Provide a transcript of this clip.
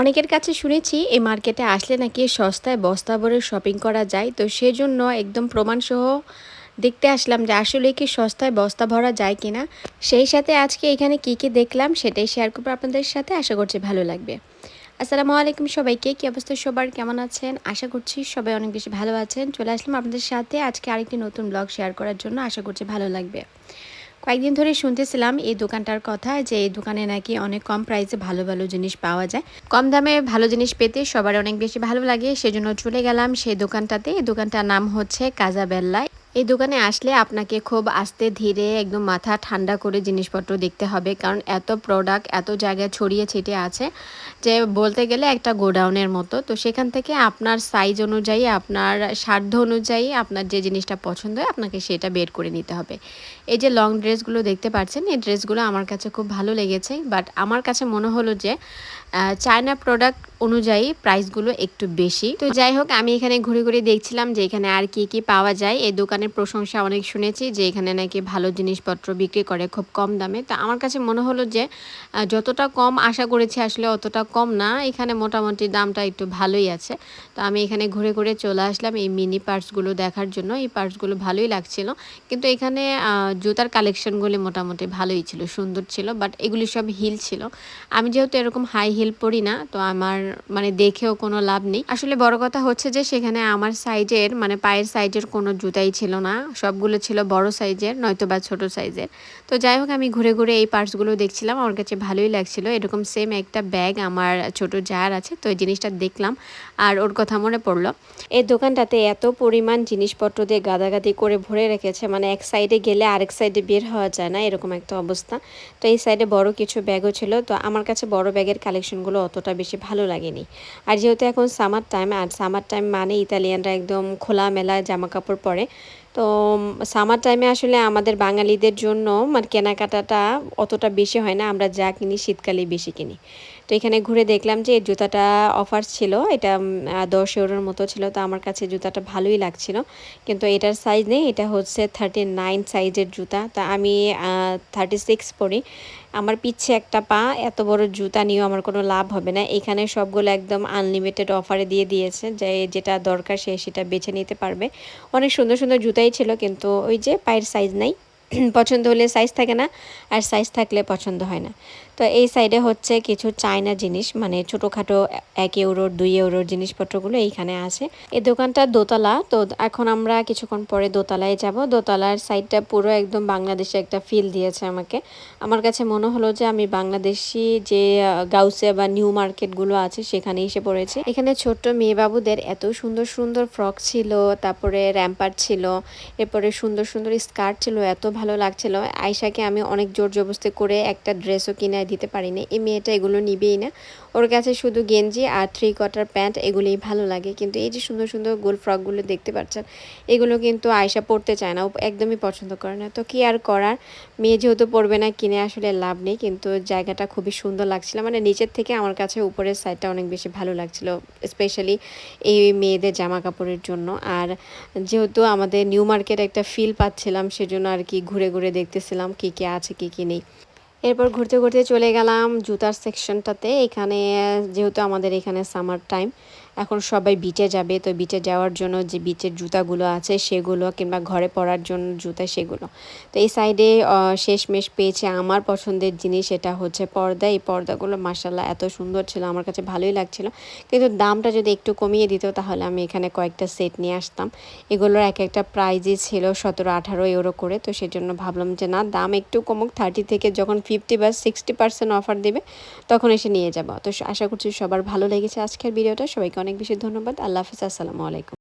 অনেকের কাছে শুনেছি এই মার্কেটে আসলে নাকি সস্তায় বস্তা ভরে শপিং করা যায়। তো সেজন্য একদম প্রমাণসহ দেখতে আসলাম যে আসলে কি সস্তায় বস্তা ভরা যায় কিনা। সেই সাথে আজকে এখানে কি কি দেখলাম সেটাই শেয়ার করব আপনাদের সাথে। আশা করছি ভালো লাগবে। আসসালামু আলাইকুম সবাইকে। কী অবস্থা সবার? কেমন আছেন? আশা করছি সবাই অনেক বেশি ভালো আছেন। চলে আসলাম আপনাদের সাথে আজকে আরেকটি নতুন ব্লগ শেয়ার করার জন্য। আশা করছি ভালো লাগবে। কয়েকদিন ধরে শুনতেছিলাম এই দোকানটার কথা যে এই দোকানে নাকি অনেক কম প্রাইসে ভালো ভালো জিনিস পাওয়া যায়। কম দামে ভালো জিনিস পেতে সবার অনেক বেশি ভালো লাগে, সেজন্য চলে গেলাম সেই দোকানটাতে। এই দোকানটার নাম হচ্ছে কাজাবেল্লা। এই দোকানে আসলে আপনাকে খুব আস্তে ধীরে একদম মাথা ঠান্ডা করে জিনিসপত্র দেখতে হবে, কারণ এত প্রোডাক্ট এত জায়গায় ছড়িয়ে ছিটিয়ে আছে যে বলতে গেলে একটা গোডাউনের মতো। তো সেখান থেকে আপনার সাইজ অনুযায়ী, আপনার সাধ্য অনুযায়ী আপনার যে জিনিসটা পছন্দ হয় আপনাকে সেটা বের করে নিতে হবে। এই যে লং ড্রেসগুলো দেখতে পাচ্ছেন, এই ড্রেসগুলো আমার কাছে খুব ভালো লেগেছে বাট আমার কাছে মনে হলো যে চায়না প্রোডাক্ট অনুযায়ী প্রাইসগুলো একটু বেশি। তো যাই হোক, আমি এখানে ঘুরে ঘুরে দেখছিলাম যে এখানে আর কি কি পাওয়া যায়। এই দোকানের প্রশংসা অনেক শুনেছি যে এখানে নাকি ভালো জিনিসপত্র বিক্রি করে খুব কম দামে। তো আমার কাছে মনে হলো যে যতটা কম আশা করেছি আসলে অতটা কম না, এখানে মোটামুটি দামটা একটু ভালোই আছে। তো আমি এখানে ঘুরে ঘুরে চলে আসলাম এই মিনি পার্টসগুলো দেখার জন্য। এই পার্টসগুলো ভালোই লাগছিল। কিন্তু এখানে জুতার কালেকশনগুলি মোটামুটি ভালোই ছিল, সুন্দর ছিল বাট এগুলি সব হিল ছিল। আমি যেহেতু এরকম হাই হিল পরি না, তো আমার মানে দেখেও কোনো লাভ নেই। আসলে বড় কথা হচ্ছে যে, সেখানে আমার সাইজের মানে পায়ের সাইজের কোনো জুতাই ছিল না, সবগুলো ছিল বড় সাইজের, নয়তো বা ছোট সাইজের। তো যাই হোক, আমি ঘুরে ঘুরে এই পার্টসগুলো দেখছিলাম, আমার কাছে ভালোই লাগছিল। এরকম সেম একটা ব্যাগ আমার ছোট জার আছে, তো এই জিনিসটা দেখলাম আর ওর কথা মনে পড়ল। এই দোকানটাতে এত পরিমাণ জিনিসপত্র দিয়ে গাদাগাদি করে ভরে রেখেছে মানে এক সাইডে গেলে আরেক সাইডে বের হওয়া যায় না, এরকম একটা অবস্থা। তো এই সাইডে বড় কিছু ব্যাগও ছিল, তো আমার কাছে বড় ব্যাগের কালেকশনগুলো অতটা বেশি ভালো লাগেনি। আর যেহেতু এখন সামার টাইম আর সামার টাইম মানে ইতালিয়ানরা একদম খোলামেলা জামা কাপড় পরে তো সামার টাইমে আসলে আমাদের বাঙালিদের জন্য মানে কেনাকাটাটা অতটা বেশি হয় না। আমরা যা কিনি শীতকালেই বেশি কিনি। তো এখানে ঘুরে দেখলাম যে জুতাটা অফার ছিল। এটা দশ ইউরোর মতো ছিল। তো আমার কাছে জুতাটা ভালোই লাগছিল। কিন্তু এটার সাইজ নেই। এটা হচ্ছে থার্টি নাইন সাইজের জুতা। তা আমি থার্টি সিক্স পরি। আমার পিচ্ছে একটা পা। এত বড় জুতা নিয়েও আমার কোনো লাভ হবে না। এখানে সবগুলো একদম আনলিমিটেড অফারে দিয়ে দিয়েছে। যে যেটা দরকার সে সেটা বেছে নিতে পারবে। অনেক সুন্দর সুন্দর জুতাই ছিল। কিন্তু ওই যে পায়ের সাইজ নাই। পছন্দ হলে সাইজ থাকে না আর সাইজ থাকলে পছন্দ হয় না। তো এই সাইডে হচ্ছে কিছু চায়না জিনিস মানে ছোটোখাটো এক ইউরোর দুই ইউরোর জিনিসপত্রগুলো এইখানে আছে। এই দোকানটা দোতলা, তো এখন আমরা কিছুক্ষণ পরে দোতলায় যাব। দোতলার সাইডটা পুরো একদম বাংলাদেশে একটা ফিল দিয়েছে আমাকে। আমার কাছে মনে হলো যে আমি বাংলাদেশি যে গাউসে বা নিউ মার্কেটগুলো আছে সেখানে এসে পড়েছি। এখানে ছোট্ট মেয়ে বাবুদের এত সুন্দর সুন্দর ফ্রক ছিল, তারপরে র্যাম্পার ছিল, এরপরে সুন্দর সুন্দর স্কার্ট ছিল, এত ভালো লাগছিল। আয়সাকে আমি অনেক জোর জবস্তি করে একটা ড্রেসও কিনে দিতে পারি পারিনি। এই মেয়েটা এগুলো নিবেই না। ওর কাছে শুধু গেঞ্জি আর থ্রি কোয়ার্টার প্যান্ট এগুলোই ভালো লাগে। কিন্তু এই যে সুন্দর সুন্দর গোল ফ্রকগুলো দেখতে পাচ্ছেন, এগুলো কিন্তু আয়সা পড়তে চায় না। একদমই পছন্দ করে না। তো কি আর করার? মেয়ে যেহেতু পড়বে না, কিনে আসলে লাভ নেই। কিন্তু জায়গাটা খুবই সুন্দর লাগছিল। মানে নিচের থেকে আমার কাছে উপরের সাইডটা অনেক বেশি ভালো লাগছিল স্পেশালি এই মেয়েদের জামা কাপড়ের জন্য। আর যেহেতু আমাদের নিউ মার্কেট একটা ফিল পাচ্ছিলাম, সেজন্য আর কি ঘুরে ঘুরে দেখতেছিলাম কি কি আছে, কি কি নেই। এরপর ঘুরতে ঘুরতে চলে গেলাম জুতার সেকশনটাতে এখানে যেহেতু আমাদের এখানে সামার টাইম এখন সবাই বিচে যাবে, তো বিচে যাওয়ার জন্য যে বিচের জুতাগুলো আছে সেগুলো কিংবা ঘরে পরার জন্য জুতা সেগুলো। তো এই সাইডে শেষমেশ পেয়েছে আমার পছন্দের জিনিস এটা হচ্ছে পর্দা। এই পর্দাগুলো মার্শাল্লাহ এত সুন্দর ছিল, আমার কাছে ভালোই লাগছিল। কিন্তু দামটা যদি একটু কমিয়ে দিত, তাহলে আমি এখানে কয়েকটা সেট নিয়ে আসতাম। এগুলোর এক একটা প্রাইজই ছিল সতেরো আঠারো ইউরো করে, তো সেজন্য ভাবলাম যে না, দাম একটু কমুক। থার্টি থেকে যখন ফিফটি বা সিক্সটি পার্সেন্ট অফার দেবে, তখন এসে নিয়ে যাব। তো আশা করছি সবার ভালো লেগেছে আজকের ভিডিওটা সবাইকে অনেক বেশি ধন্যবাদ। আল্লাহ হাফিজ আসসালামু আলাইকুম।